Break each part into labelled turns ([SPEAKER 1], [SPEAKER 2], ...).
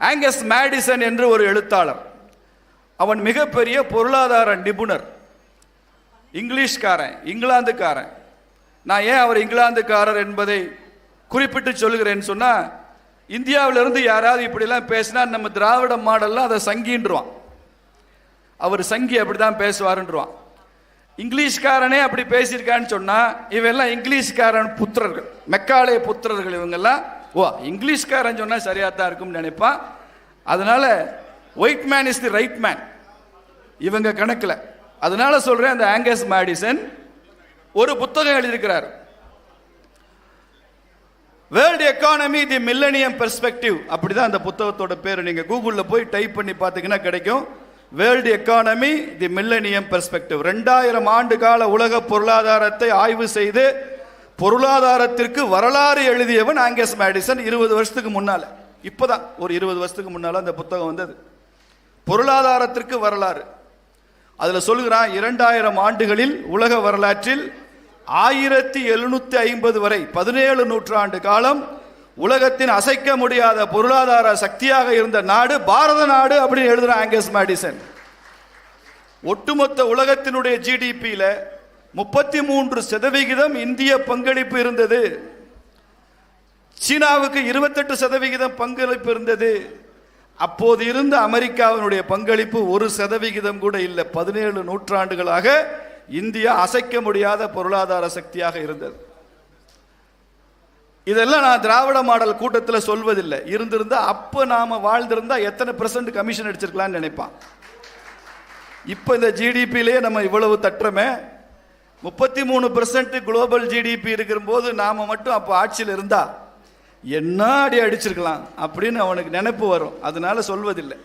[SPEAKER 1] Angus Madison என்று ஒரு எழுத்தாளர். அவன் மிகப்பெரிய பொருளாதார நிபுணர். இங்கிலீஷ்காரன் இங்கிலாந்துக்காரன். நான் ஏன் அவர் இங்கிலாந்துக்காரர் என்பதை குறிப்பிட்டு சொல்கிறேன்னு சொன்னால் இந்தியாவிலிருந்து யாராவது இப்படிலாம் பேசினா நம்ம திராவிட மாடல்லாம் அதை சங்கின்றுவான். அவர் சங்கி அப்படிதான் பேசுவாருன்றான் இங்கிலீஷ்காரனே அப்படி பேசியிருக்கான்னு சொன்னால் இவெல்லாம் இங்கிலீஷ்காரன் புத்திரர்கள் மெக்காலய புத்திரர்கள் இவங்கெல்லாம். ஓ இங்கிலீஷ்காரன் சொன்னால் சரியாக தான் இருக்கும்னு நினைப்பான். அதனால் white man is the right man இவங்க கணக்கில். அதனால சொல்கிறேன் அந்த ஆங்கஸ் மேடிசன் ஒரு புத்தகம் எழுதியிருக்கிறார். World economy the millennium perspective அப்படிதான் அந்த புத்தகத்தோட பேர். நீங்கள் கூகுளில் போய் டைப் பண்ணி பார்த்தீங்கன்னா கிடைக்கும். World economy the millennium perspective ரெண்டாயிரம் ஆண்டு கால உலக பொருளாதாரத்தை ஆய்வு செய்து பொருளாதாரத்திற்கு வரலாறு எழுதியவன் ஆங்கஸ் மேடிசன் இருபது வருஷத்துக்கு முன்னால. இப்பதான் ஒரு இருபது வருஷத்துக்கு முன்னால அந்த புத்தகம் வந்தது. பொருளாதாரத்திற்கு வரலாறு. அதில் சொல்கிறான் இரண்டாயிரம் ஆண்டுகளில் உலக வரலாற்றில் ஆயிரத்தி எழுநூத்தி ஐம்பது வரை பதினேழு நூற்றாண்டு காலம் உலகத்தின் அசைக்க முடியாத பொருளாதார சக்தியாக இருந்த நாடு பாரத நாடு அப்படின்னு எழுதுறான் ஆங்கஸ் மேடிசன். ஒட்டுமொத்த உலகத்தினுடைய ஜிடிபியில முப்பத்தி மூன்று சதவிகிதம் இந்திய பங்களிப்பு இருந்தது. சீனாவுக்கு இருபத்தெட்டு சதவிகிதம் பங்களிப்பு இருந்தது. அப்போது இருந்த அமெரிக்காவினுடைய பங்களிப்பு ஒரு சதவிகிதம் கூட இல்லை. பதினேழு நூற்றாண்டுகளாக இந்தியா அசைக்க முடியாத பொருளாதார சக்தியாக இருந்தது. இதெல்லாம் நான் திராவிட மாடல் கூட்டத்தில் சொல்வதில்லை. இருந்திருந்தா அப்போ நாம் வாழ்ந்திருந்தா எத்தனை பெர்சன்ட் கமிஷன் அடிச்சிருக்கலாம்னு நினைப்பான். இப்போ இந்த ஜிடிபியிலேயே நம்ம இவ்வளவு தட்டுறமே. முப்பத்தி மூணு பெர்சன்ட் குளோபல் ஜிடிபி இருக்கிற போது நாம மட்டும் அப்போ ஆட்சியில் இருந்தா என்ன அடி அடிச்சிருக்கலாம் அப்படின்னு அவனுக்கு நினைப்பு வரும். அதனால சொல்வதில்லை.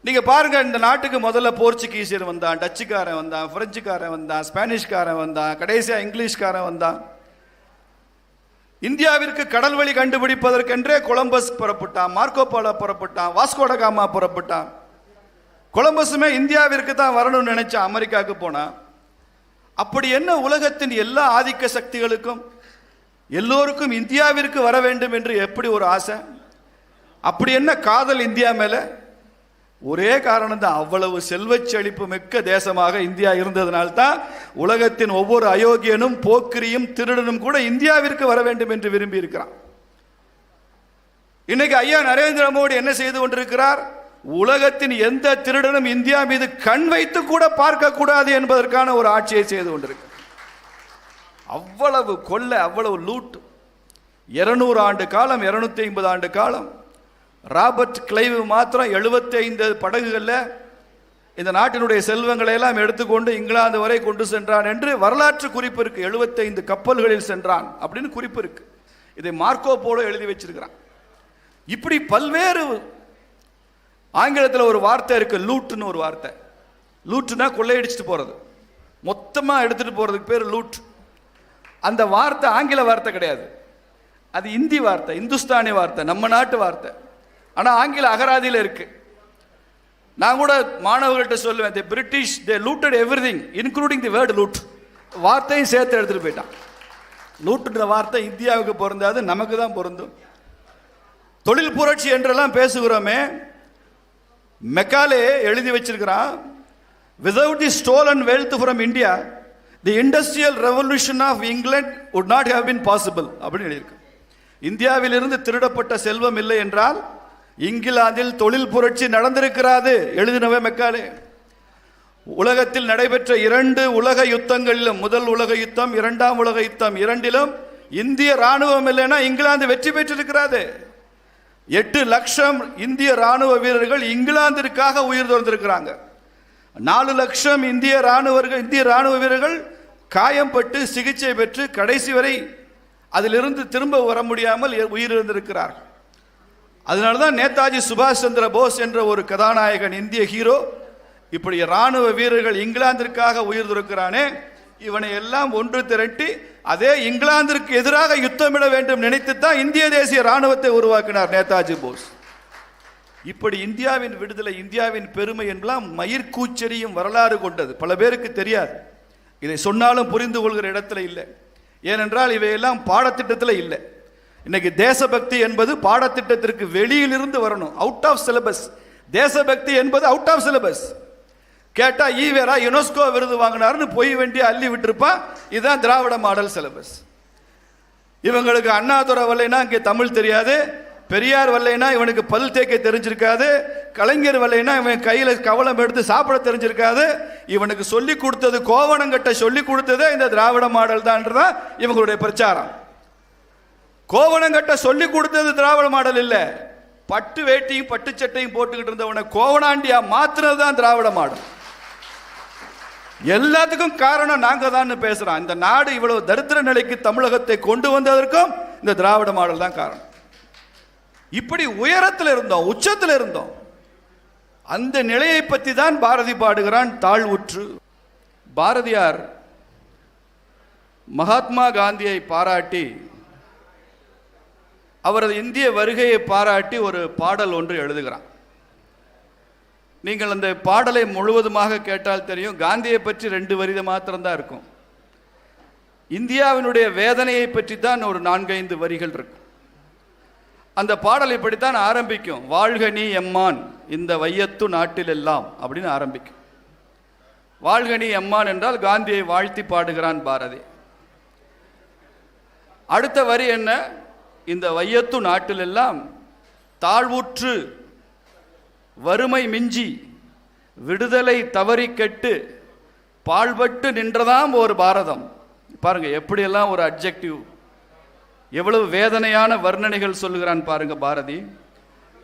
[SPEAKER 1] நீங்க பாருங்க இந்த நாட்டுக்கு முதல்ல போர்ச்சுகீசியர் வந்தான் டச்சுக்காரன் வந்தான் பிரெஞ்சுக்காரன் வந்தான் ஸ்பானிஷ்காரன் வந்தான் கடைசியா இங்கிலீஷ்காரன் வந்தான். இந்தியாவிற்கு கடல் வழி கண்டுபிடிப்பதற்கென்றே கொலம்பஸ் புறப்பட்டான் மார்க்கோபாலோ புறப்பட்டான் வாஸ்கோடகாமா புறப்பட்டான். கொலம்பஸுமே இந்தியாவிற்கு தான் வரணும்னு நினைச்சா அமெரிக்காவுக்கு போனான் அப்படி என்ன உலகத்தின் எல்லா ஆதிக்க சக்திகளுக்கும் எல்லோருக்கும் இந்தியாவிற்கு வர வேண்டும் என்று எப்படி ஒரு ஆசை? அப்படி என்ன காதல் இந்தியா மேல? ஒரே காரணம் தான் அவ்வளவு செல்வச் செழிப்பு மிக்க தேசமாக இந்தியா இருந்ததனால்தான் உலகத்தின் ஒவ்வொரு அயோக்கியனும் போக்கிரியும் திருடனும் கூட இந்தியாவிற்கு வர வேண்டும் என்று விரும்பி இருக்கிறான் இன்னைக்கு ஐயா நரேந்திர மோடி என்ன செய்து கொண்டிருக்கிறார்? உலகத்தின் எந்த திருடனும் இந்தியா மீது கண் வைத்து கூட பார்க்க கூடாது என்பதற்கான ஒரு ஆட்சியை செய்து கொண்டிருக்கு. அவ்வளவு கொள்ள அவ்வளவு லூட் இருநூறு ஆண்டு காலம் இருநூத்தி ஐம்பது ஆண்டு காலம். ராபர்ட் கிளைவு மாத்திரம் 75 ஐந்து படகுகளில் இந்த நாட்டினுடைய செல்வங்களை எல்லாம் எடுத்துக்கொண்டு இங்கிலாந்து வரை கொண்டு சென்றான் என்று வரலாற்று குறிப்பு இருக்கு. 75 கப்பல்களில் சென்றான் அப்படின்னு குறிப்பு இருக்கு. இதை மார்க்கோ போலோ எழுதி வச்சிருக்கிறான். இப்படி பல்வேறு ஆங்கிலத்தில் ஒரு வார்த்தை இருக்கு லூட்டுன்னு ஒரு வார்த்தை. லூட்டுனா கொள்ளையடிச்சிட்டு போறது. மொத்தமாக எடுத்துட்டு போறதுக்கு பேர் லூட். அந்த வார்த்தை ஆங்கில வார்த்தை கிடையாது. அது இந்தி வார்த்தை இந்துஸ்தானி வார்த்தை நம்ம நாட்டு வார்த்தை. ஆனால் ஆங்கில அகராதியில் இருக்கு. நான் கூட மாணவர்கள்ட்ட சொல்லுவேன் the British they looted everything including the word loot வார்த்தையும் சேர்த்து எடுத்துகிட்டு போயிட்டான். லூட்டுன்ற வார்த்தை இந்தியாவுக்கு பொருந்தாது நமக்கு தான் பொருந்தும். தொழில் புரட்சி என்றெல்லாம் பேசுகிறோமே மெக்காலே எழுதி வச்சிருக்கிறான். Without the stole and wealth from India the industrial revolution of England would not have been possible அப்படின்னு எழுதியிருக்கு இந்தியாவிலிருந்து திருடப்பட்ட செல்வம் இல்லை என்றால் இங்கிலாந்தில் தொழில் புரட்சி நடந்திருக்கிறாது எழுதினவே மெக்காலே. உலகத்தில் நடைபெற்ற இரண்டு உலக யுத்தங்களிலும் முதல் உலக யுத்தம் இரண்டாம் உலக யுத்தம் இரண்டிலும் இந்திய ராணுவம் இல்லைன்னா இங்கிலாந்து வெற்றி பெற்றிருக்கிறது. எட்டு லட்சம் இந்திய ராணுவ வீரர்கள் இங்கிலாந்திற்காக உயிர் துறந்திருக்கிறாங்க நாலு லட்சம் இந்திய ராணுவர்கள் இந்திய ராணுவ வீரர்கள் காயம்பட்டு சிகிச்சை பெற்று கடைசி வரை அதிலிருந்து திரும்ப வர முடியாமல் உயிரிழந்திருக்கிறார்கள். அதனால தான் நேதாஜி சுபாஷ் சந்திர போஸ் என்ற ஒரு கதாநாயகன் இந்திய ஹீரோ இப்படி ராணுவ வீரர்கள் இங்கிலாந்திற்காக உயிர் துறக்கிறானே இவனை எல்லாம் ஒன்று திரட்டி அதே இங்கிலாந்திற்கு எதிராக யுத்தமிட வேண்டும் நினைத்து தான் இந்திய தேசிய ராணுவத்தை உருவாக்கினார் நேதாஜி போஸ். இப்படி இந்தியாவின் விடுதலை இந்தியாவின் பெருமை என்பெல்லாம் மயிர்கூச்சரியும் வரலாறு கொண்டது. பல பேருக்கு தெரியாது. இதை சொன்னாலும் புரிந்து கொள்கிற இடத்துல இல்லை. ஏனென்றால் இவையெல்லாம் பாடத்திட்டத்தில் இல்லை. இன்னைக்கு தேசபக்தி என்பது பாடத்திட்டத்திற்கு வெளியிலிருந்து வரணும். அவுட் ஆஃப் சிலபஸ் தேசபக்தி என்பது அவுட் ஆஃப் சிலபஸ் கேட்டால் ஈவேரா யுனெஸ்கோ விருது வாங்கினாருன்னு போய் வேண்டி அள்ளி விட்டுருப்பான் இதுதான் திராவிட மாடல் சிலபஸ். இவங்களுக்கு அண்ணாதுரை வரலைன்னா இங்கே தமிழ் தெரியாது. பெரியார் வரலைன்னா இவனுக்கு பல் தேக்க தெரிஞ்சிருக்காது. கலைஞர் வரலைன்னா இவன் கையில் கவலம் எடுத்து சாப்பிட தெரிஞ்சிருக்காது. இவனுக்கு சொல்லி கொடுத்தது கோவணங்கிட்ட சொல்லி கொடுத்ததே இந்த திராவிட மாடல் தான்றதான் இவங்களுடைய பிரச்சாரம். கோவணங்கட்ட சொல்லி கொடுத்தது திராவிட மாடல் இல்லை. பட்டு வேட்டியும் பட்டு சட்டையும் போட்டுக்கிட்டு இருந்தவனை கோவணாண்டியா மாத்துறது தான் திராவிட மாடல். எல்லாத்துக்கும் காரணம் நாங்க தான் பேசுறோம். இந்த நாடு இவ்வளவு தரித்திர நிலைக்கு தமிழகத்தை கொண்டு வந்ததற்கும் இந்த திராவிட மாடல் தான் காரணம். இப்படி உயரத்தில் இருந்தோம் உச்சத்தில் இருந்தோம். அந்த நிலையை பற்றி தான் பாரதி பாடுகிறான் தாழ்வுற்று. பாரதியார் மகாத்மா காந்தியை பாராட்டி அவரது இந்திய வருகையை பாராட்டி ஒரு பாடல் ஒன்று எழுதுகிறான். நீங்கள் அந்த பாடலை முழுவதுமாக கேட்டால் தெரியும். காந்தியை பற்றி ரெண்டு வரிதை மாத்திரம்தான் இருக்கும். இந்தியாவினுடைய வேதனையை பற்றி தான் ஒரு நான்கைந்து வரிகள் இருக்கும். அந்த பாடல் இப்படித்தான் ஆரம்பிக்கும். வாழ்க நீ எம்மான் இந்த வையத்து நாட்டில் எல்லாம் அப்படின்னு ஆரம்பிக்கும். வாழ்க நீ எம்மான் என்றால் காந்தியை வாழ்த்தி பாடுகிறான் பாரதி. அடுத்த வரி என்ன? இந்த வையத்து நாட்டிலெல்லாம் தாழ்வுற்று வறுமை மிஞ்சி விடுதலை தவறி கெட்டு பாழ்பட்டு நின்றதாம் ஒரு பாரதம். பாருங்க எப்படியெல்லாம் ஒரு அப்ஜெக்டிவ் எவ்வளவு வேதனையான வர்ணனைகள் சொல்லுகிறான் பாருங்க பாரதி.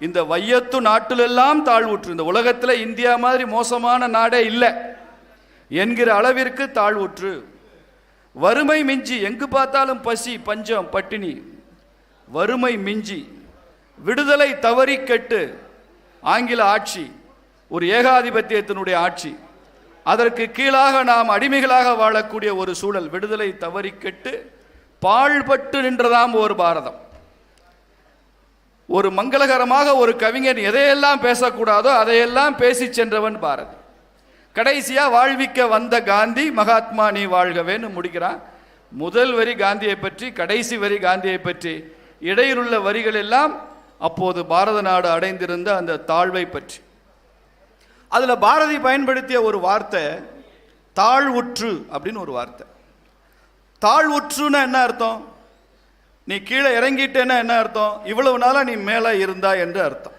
[SPEAKER 1] இந்த வையத்து நாட்டிலெல்லாம் தாழ்வுற்று இந்த உலகத்தில் இந்தியா மாதிரி மோசமான நாடே இல்லை என்கிற அளவிற்கு தாழ்வுற்று வறுமை மிஞ்சி எங்கு பார்த்தாலும் பசி பஞ்சம் பட்டினி. வறுமை மிஞ்சி விடுதலை தவறி கெட்டு ஆங்கில ஆட்சி ஒரு ஏகாதிபத்தியத்தினுடைய ஆட்சி அதற்கு கீழாக நாம் அடிமைகளாக வாழக்கூடிய ஒரு சூழல் விடுதலை தவறி கெட்டு பாழ்பட்டு நின்றதாம் ஒரு பாரதம். ஒரு மங்களகரமாக ஒரு கவிஞன் எதையெல்லாம் பேசக்கூடாதோ அதையெல்லாம் பேசி சென்றவன் பாரதி. கடைசியாக வாழ்விக்க வந்த காந்தி மகாத்மா நீ வாழ்கவேன்னு முடிக்கிறான். முதல் வரி காந்தியை பற்றி கடைசி வரி காந்தியை பற்றி இடையிலுள்ள வரிகள் எல்லாம் அப்போது பாரத நாடு அடைந்திருந்த அந்த தாழ்வை பற்றி. அதில் பாரதி பயன்படுத்திய ஒரு வார்த்தை தாழ்வுற்று அப்படின்னு ஒரு வார்த்தை. தாழ்வுற்றுன்னா என்ன அர்த்தம்? நீ கீழே இறங்கிட்டேன்னா என்ன அர்த்தம்? இவ்வளவு நாளாக நீ மேலே இருந்தா என்று அர்த்தம்.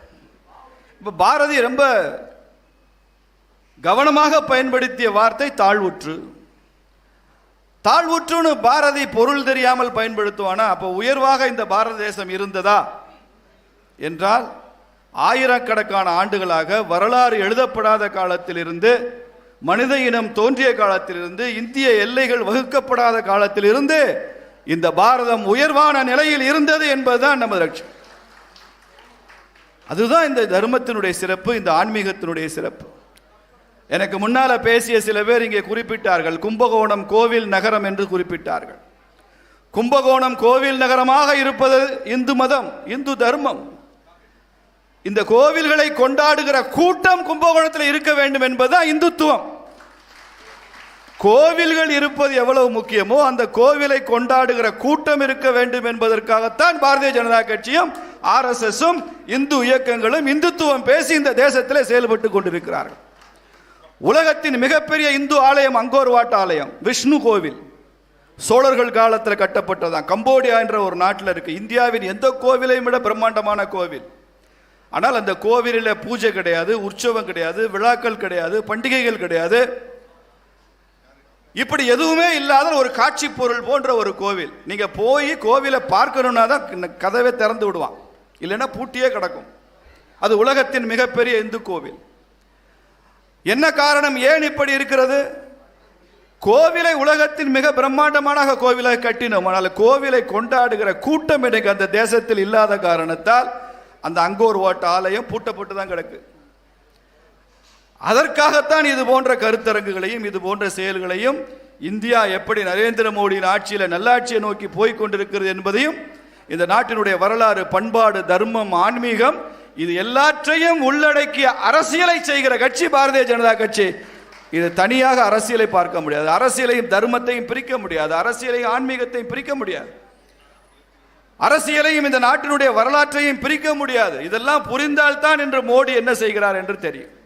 [SPEAKER 1] இப்போ பாரதி ரொம்ப கவனமாக பயன்படுத்திய வார்த்தை தாழ்வுற்று. தாழ்வுற்றுன்னு பாரதி பொருள் தெரியாமல் பயன்படுத்துவானா? அப்போ உயர்வாக இந்த பாரத தேசம் இருந்ததா? என்றால் ஆயிரக்கணக்கான ஆண்டுகளாக வரலாறு எழுதப்படாத காலத்திலிருந்து மனித இனம் தோன்றிய காலத்திலிருந்து இந்திய எல்லைகள் வகுக்கப்படாத காலத்திலிருந்து இந்த பாரதம் உயர்வான நிலையில் இருந்தது என்பதுதான் நமது லட்சியம். அதுதான் இந்த தர்மத்தினுடைய சிறப்பு இந்த ஆன்மீகத்தினுடைய சிறப்பு. எனக்கு முன்னால பேசிய சில பேர் இங்கே குறிப்பிட்டார்கள் கும்பகோணம் கோவில் நகரம் என்று குறிப்பிட்டார்கள். கும்பகோணம் கோவில் நகரமாக இருப்பது இந்து மதம் இந்து தர்மம். இந்த கோவில்களை கொண்டாடுகிற கூட்டம் கும்பகோணத்தில் இருக்க வேண்டும் என்பதுதான் இந்துத்துவம். கோவில்கள் இருப்பது எவ்வளவு முக்கியமோ அந்த கோவிலை கொண்டாடுகிற கூட்டம் இருக்க வேண்டும் என்பதற்காகத்தான் பாரதிய ஜனதா கட்சியும் ஆர்எஸ்எஸும் இந்து இயக்கங்களும் இந்துத்துவம் பேசி இந்த தேசத்தில் செயல்பட்டு கொண்டிருக்கிறார்கள். உலகத்தின் மிகப்பெரிய இந்து ஆலயம் அங்கோர் வாட் ஆலயம் விஷ்ணு கோவில். சோழர்கள் காலத்தில் கட்டப்பட்டதான் கம்போடியா என்ற ஒரு நாட்டில் இருக்கு. இந்தியாவின் எந்த கோவிலையும் விட பிரம்மாண்டமான கோவில். ஆனால் அந்த கோவிலில் பூஜை கிடையாது உற்சவம் கிடையாது விழாக்கள் கிடையாது பண்டிகைகள் கிடையாது. இப்படி எதுவுமே இல்லாத ஒரு காட்சி பொருள் போன்ற ஒரு கோவில். நீங்கள் போய் கோவிலை பார்க்கணும்னா தான் கதவை திறந்து விடுவான். இல்லைன்னா பூட்டியே கிடக்கும். அது உலகத்தின் மிகப்பெரிய இந்து கோவில். என்ன காரணம்? ஏன் இப்படி இருக்கிறது? கோவிலை உலகத்தின் மிக பிரம்மாண்டமான கோவிலை கட்டினோம். ஆனால் கோவிலை கொண்டாடுகிற கூட்டம் எனக்கு அந்த தேசத்தில் இல்லாத காரணத்தால் அந்த அங்கோர் வாட் ஆலயம் பூட்டப்பட்டு தான் கிடக்கு. அதற்காகத்தான் இது போன்ற கருத்தரங்குகளையும் இது போன்ற செயல்களையும் இந்தியா எப்படி நரேந்திர மோடியின் ஆட்சியில் நல்லாட்சியை நோக்கி போய்கொண்டிருக்கிறது என்பதையும் இந்த நாட்டினுடைய வரலாறு பண்பாடு தர்மம் ஆன்மீகம் இது எல்லாற்றையும் உள்ளடக்கிய அரசியலை செய்கிற கட்சி பாரதிய ஜனதா கட்சி. இது தனியாக அரசியலை பார்க்க முடியாது. அரசியலையும் தர்மத்தையும் பிரிக்க முடியாது. அரசியலையும் ஆன்மீகத்தையும் பிரிக்க முடியாது. அரசியலையும் இந்த நாட்டினுடைய வரலாற்றையும் பிரிக்க முடியாது. இதெல்லாம் புரிந்தால்தான் என்று மோடி என்ன செய்கிறார் என்று தெரியும்.